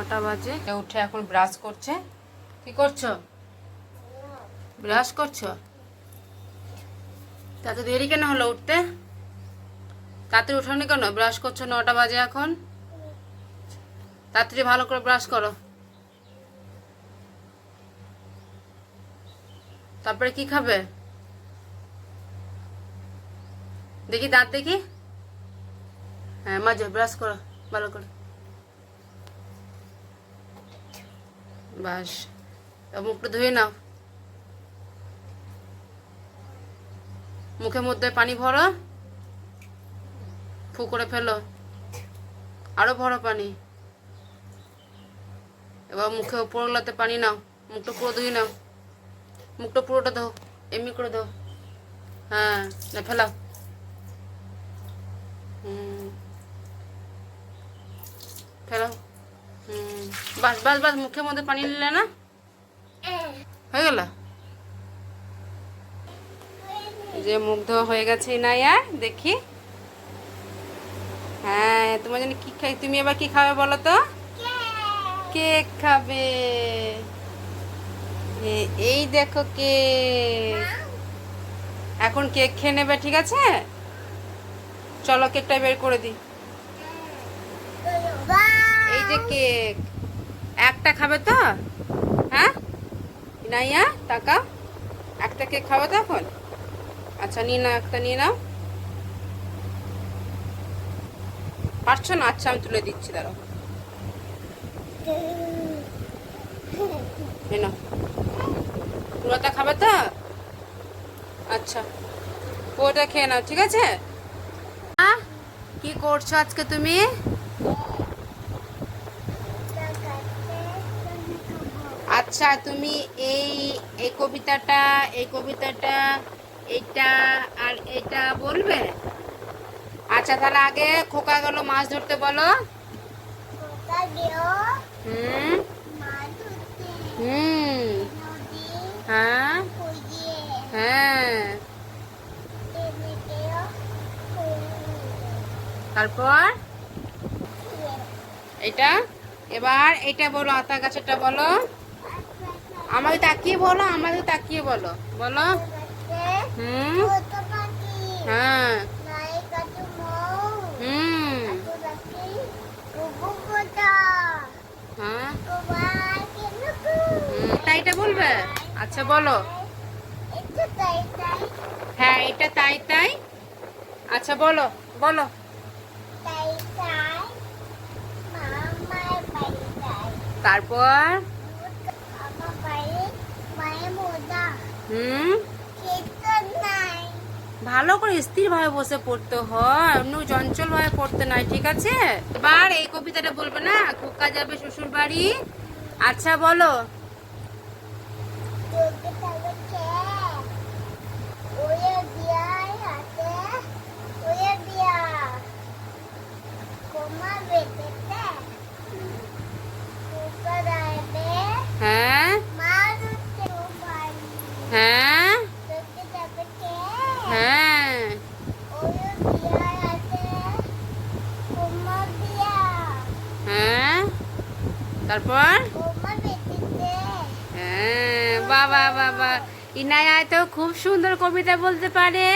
নটা বাজে। উঠে এখন ব্রাশ করছে। কি করছ? ব্রাশ করছ? তা তো দেরি কেন হলো উঠতে? তাড়াতাড়ি উঠোনি কেন? ব্রাশ করছ নটা বাজে এখন। তাড়াতাড়ি ভালো করে ব্রাশ করো। তারপরে কি খাবে? দেখি দাঁত দেখি। হ্যাঁ মাঝে ব্রাশ করো ভালো করে। বাস মুখটা ধুয়ে নাও। মুখের মধ্যে পানি ভরো, ফু করে ফেলো। আরও ভরো পানি। এবার মুখে উপরগুলোতে পানি নাও, মুখটা পুরো ধুয়ে নাও। মুখটা পুরোটা দাও এমনি করে দাও হ্যাঁ না, ফেলাও। হুম, ফেলাও। বাস বাস বাস, মুখের মধ্যে পানি নিলে না? হয়ে গেল? যে মুগ্ধ হয়ে গেছে ইনায়া দেখি। হ্যাঁ তোমার জন্য কি খাই? তুমি এবার কি খাবে বলো তো? কেক খাবে। এই দেখো কেক। এখন কেক খেয়ে নেবে, ঠিক আছে? চলো, কেকটা বের করে দিই। যে কেক। একটা খাবে তো? হ্যাঁ? নাইয়া টাকা? একটা কেক খাবে তো এখন আচ্ছা নিয়ে নাও, একটা নিয়ে নাও। পারছ না? আচ্ছা আমি তুলে দিচ্ছি নাও। পুরোটা খাবে তো? আচ্ছা পুরোটা খেয়ে নাও, ঠিক আছে? কি করছ আজকে তুমি? আচ্ছা তুমি এই এই কবিতাটা এই কবিতাটা এইটা আর এটা বলবে? আচ্ছা তাহলে আগে খোকা গেল মাছ ধরতে বলো। হুম। হুম। হ্যাঁ। হ্যাঁ। তারপর? এটা এবার এটা বলো আতা গাছেরটা বলো। আমাকে তাকিয়ে বলো, আমাকে তাকিয়ে বলো। বলো। হুম। হ্যাঁ। হুম। হ্যাঁ। তাইটা বলবে? আচ্ছা বলো। হ্যাঁ এটা তাই তাই। আচ্ছা বলো বলো। তারপর? হুম? ভালো করে স্থির ভাবে বসে পড়তে হয়, অন্য চঞ্চল ভাবে পড়তে নাই ঠিক আছে? এবার এই কবিতাটা বলবে না? খোকা যাবে শ্বশুর বাড়ি আচ্ছা বলো। তারপর? হ্যাঁ বাবা বাবা ইনায়া তো খুব সুন্দর কবিতা বলতে পারে।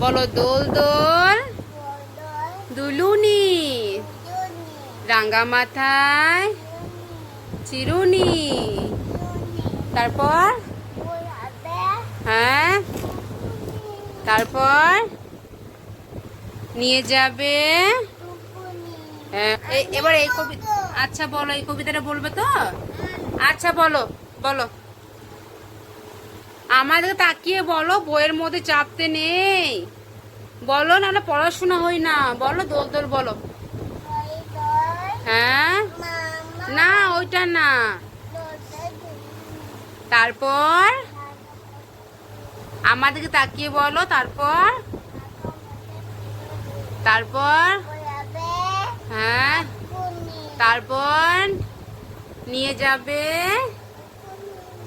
বলো দোল দোল। দুলুনি। রাঙ্গা মাথায়। চিরুনি। তারপর? হ্যাঁ। তারপর? নিয়ে যাবে। হ্যাঁ এবার এই কবিতা আচ্ছা বলো, এই কবিতাটা বলবে তো? আচ্ছা বলো বলো। আমাদের তাকিয়ে বলো, বইয়ের মধ্যে চাপতে নেই। বলো নাহলে পড়াশোনা হই না। বলো, দোল দোল, বলো। হ্যাঁ? না, ওইটা না। তারপর? আমাদেরকে তাকিয়ে বলো, তারপর? তারপর? হ্যাঁ? তারপর নিয়ে যাবে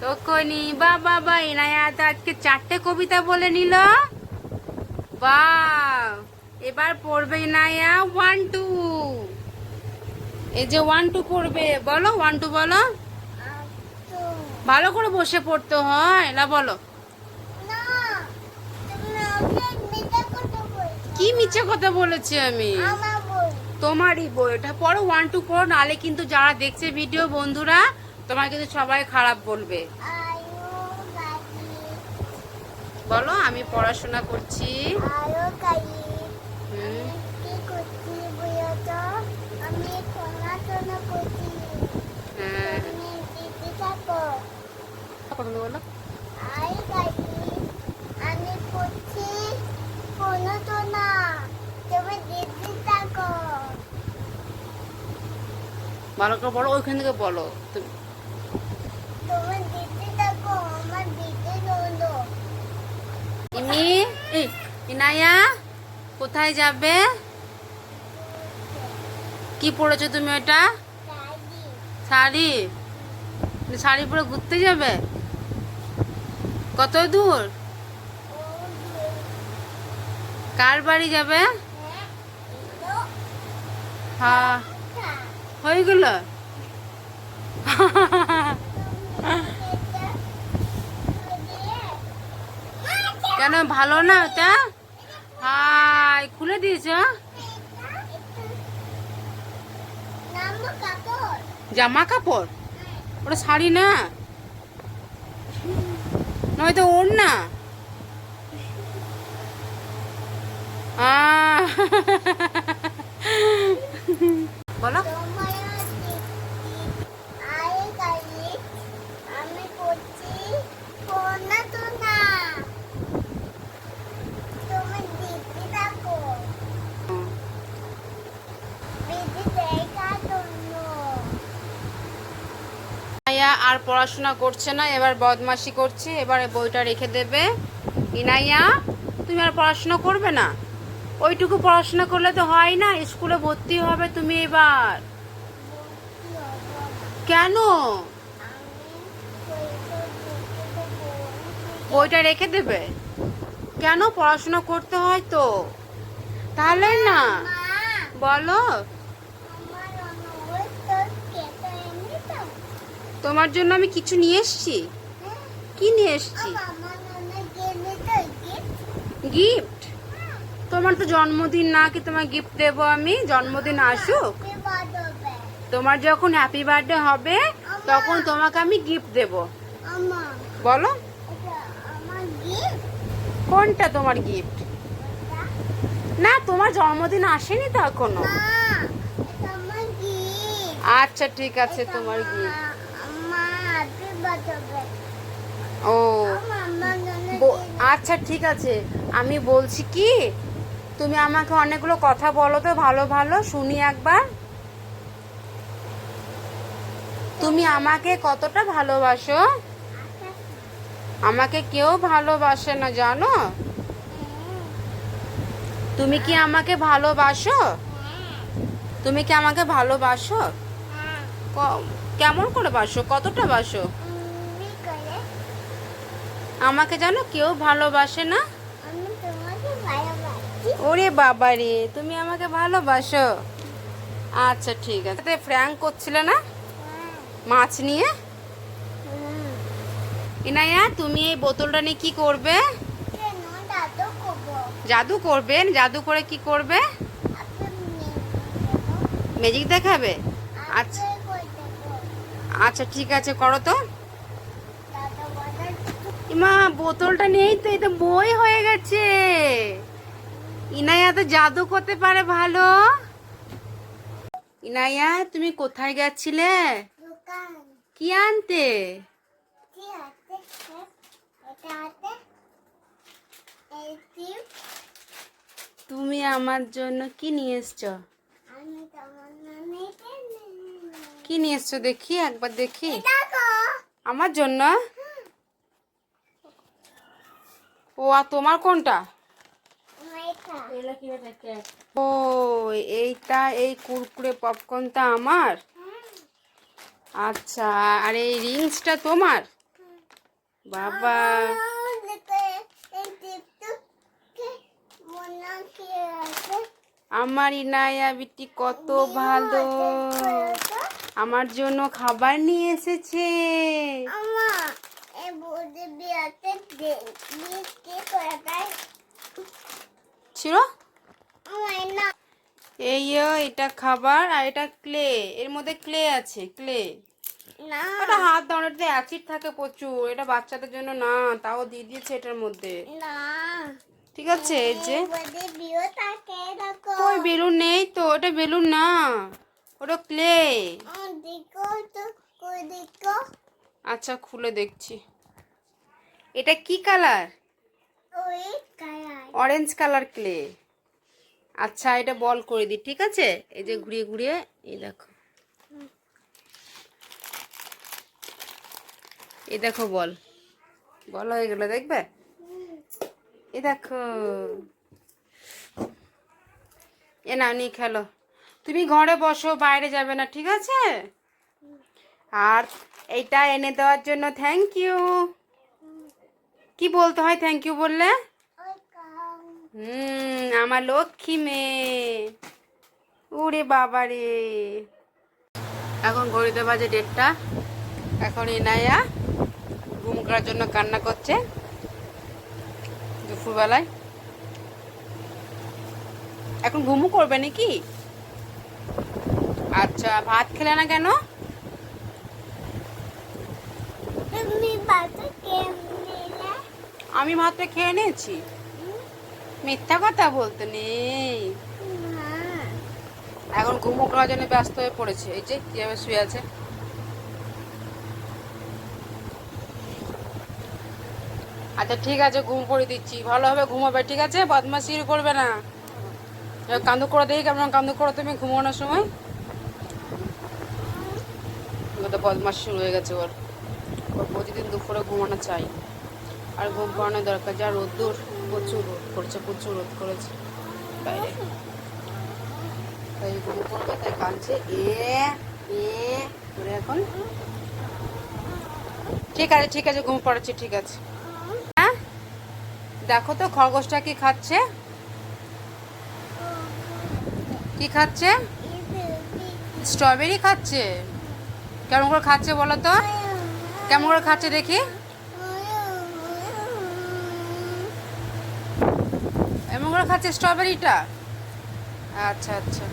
তখনই বা বাবা ইনায়াত আজকে চারটে কবিতা বলে নিল। বা এবার পড়বে ইনায়া ওয়ান টু এই যে ওয়ান টু পড়বে বলো ওয়ান টু বলো। ভালো করে বসে পড়তে হয় না বলো কি মিছে কথা বলেছি আমি? তোমারই বই ওটা পড়ো ওয়ান টু পড়ো নালে কিন্তু যারা দেখছে ভিডিও বন্ধুরা তোমার কিন্তু সবাই খারাপ বলবে বলো আমি পড়াশোনা করছি আমি হ্যাঁ তুমি বলো আয় গাড়ি আমি করছি পড়াশোনা তুমি দিদি থাকো ভালো করে বলো ওইখান থেকে বলো। তুমি- এই, ইনায়া কোথায় যাবে? কি পড়েছো তুমি ওটা শাড়ি। শাড়ি পরে ঘুরতে যাবে? কত দূর? কার বাড়ি যাবে? হ্যাঁ হ্যাঁ হয়ে গেল কেন, ভালো না ওটা? হাই, খুলে দিয়েছ? জামা কাপড় ওটা শাড়ি না? নয়তো ওর না বলো আমি করছি পড়না তো না তুমি দিদি থাকো দিদি দেখার জন্য ইনাইয়া আর পড়াশোনা করছে না, এবার বদমাশি করছে, এবারে বইটা রেখে দেবে। ইনাইয়া, তুমি আর পড়াশোনা করবে না? ওইটুকু পড়াশোনা করলে তো হয় না, স্কুলে ভর্তি হবে তুমি এবার। কেন। বইটা রেখে দেবে? কেন পড়াশোনা করতে হয় তো? তাহলে না, বলো আমার অনুরোধ তোর কেটে এনে দাও। তোমার জন্য আমি কিছু নিয়ে এসেছি? কি নিয়ে এসেছি। গিফট তোমার তো জন্মদিন না কি তোমার গিফট দেবো আমি জন্মদিন আসুক তোমার যখন হ্যাপি বার্থডে হবে তখন তোমাকে আমি গিফট দেব বলো। কোনটা তোমার গিফট না তোমার জন্মদিন আসেনি তো এখনও। আচ্ছা ঠিক আছে তোমার গিফট আমার- আমার happy birthday। ও। আচ্ছা ঠিক আছে। আমি বলছি কি তুমি আমাকে অনেকগুলো কথা বলো তো ভালো ভালো শুনি একবার। তুমি আমাকে কতটা ভালোবাসো? আমাকে কেউ ভালোবাসে না জানো? তুমি কি আমাকে ভালোবাসো? তুমি কি আমাকে ভালোবাসো? হ্যাঁ। কেমন করে বাসো? কতটা বাসো? আমাকে জানো কেউ ভালোবাসে না? ওরে বাবা রে তুমি আমাকে ভালোবাসো। আচ্ছা ঠিক আছে। ফ্র্যাঙ্ক করছিলে না? হ্যাঁ, মাছ নিয়ে। ইনায়া তুমি এই বোতলটা নিয়ে কি করবে? জাদু করবে। জাদু করে কি করবে? ম্যাজিক দেখাবে? আচ্ছা। করে দেবো আচ্ছা ঠিক আছে করো তো। ইমা বোতলটা নেই তো এটা বই হয়ে গেছে। ইনায়া তো জাদু করতে পারে ভালো। ইনায়া তুমি কোথায় গেছিলে? কি আনতে? তুমি আমার জন্য কি নিয়ে এসছো? কি নিয়ে এসছো দেখি একবার দেখি। আমার জন্য? ও আর তোমার কোনটা? ও এইটা এই কুরকুরে পপকর্নটা আমার? আচ্ছা আর এই রিংসটা তোমার? বাবা। আমার ইনায়া বিটি কত ভালো। আমার জন্য খাবার নিয়ে এসেছে আমা এই বুড়ি বিয়াতে বিয়ে করে তাই ছিল এই এটা খাবার আর এটা ক্লে। এর মধ্যে ক্লে আছে ক্লে। না। ওটা হাত দাঁড়াতে অ্যাসিড থাকে প্রচুর। এটা বাচ্চাদের জন্য না তাও দিয়ে দিয়েছে এটার মধ্যে। না। ঠিক আছে এই যে। ওই বেলুন নেই তো? ওটা বেলুন না। ওটা ক্লে। আচ্ছা খুলে দেখছি। এটা কি কালার? ওই অরেঞ্জ কালার ক্লে আচ্ছা এটা বল করে দিই ঠিক আছে? এই যে ঘুরিয়ে ঘুরিয়ে এই দেখো। এই দেখো বল। বল হয়ে গেল দেখবে? এ দেখো। এ না নিয়ে খেলো। তুমি ঘরে বসো বাইরে যাবে না ঠিক আছে? আর এইটা এনে দেওয়ার জন্য থ্যাংক ইউ কি বলতে হয়? থ্যাংক ইউ বললে? হুম, আমার লক্ষ্মী মেয়ে। ওরে বাবা রে। এখন ঘড়িতে বাজে ডেটটা এখন ইনায়া ঘুম করার জন্য কান্না করছে দুপুরবেলায়। এখন ঘুমও করবে নাকি? আচ্ছা ভাত খেলে না কেন? আমি ভাতটা খেয়ে নিয়েছি। মিথ্যা কথা বলতে নেই। এখন ঘুমো করার জন্য ব্যস্ত হয়ে পড়েছে। এই যে, কীভাবে শুয়ে আছে? আচ্ছা ঠিক আছে, ঘুম পড়ে দিচ্ছি। ভালোভাবে ঘুমাবে, ঠিক আছে? বদমাশি করবে না। কান্দু করে দেখি কেমন কান্দু করো তুমি ঘুমানোর সময়। বদমাস শুরু হয়ে গেছে ওর প্রতিদিন দুপুরে ঘুমানো চাই। আর ঘুম পাড়ানো দরকার, যা রোদ্দুর প্রচুর রোদ করেছে, প্রচুর রোদ করেছে। বাইরে। তাই ঘুম করবে, তাই কাঁদছে। এ এ এখন। ঠিক আছে ঠিক আছে, ঘুম পড়াচ্ছি ঠিক আছে। হ্যাঁ? দেখো তো, খরগোশটা কি খাচ্ছে? কি খাচ্ছে? স্ট্রবেরি খাচ্ছে। কেমন করে খাচ্ছে বলো তো? কেমন করে খাচ্ছে দেখি? করে খাচ্ছে স্ট্রবেরিটা? আচ্ছা আচ্ছা।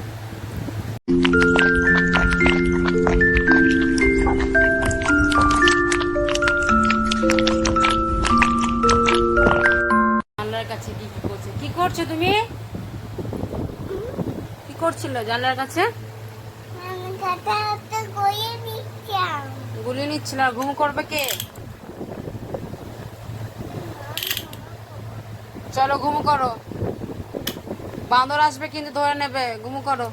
জানলার কাছে কি করছে? কি করছ তুমি? কি করছিল জানলার কাছে? গুলি নিচ্ছিল। ঘুম করবে কে? চলো, ঘুম করো। বাঁদর আসবে কিন্তু ধরে নেবে ঘুম করো।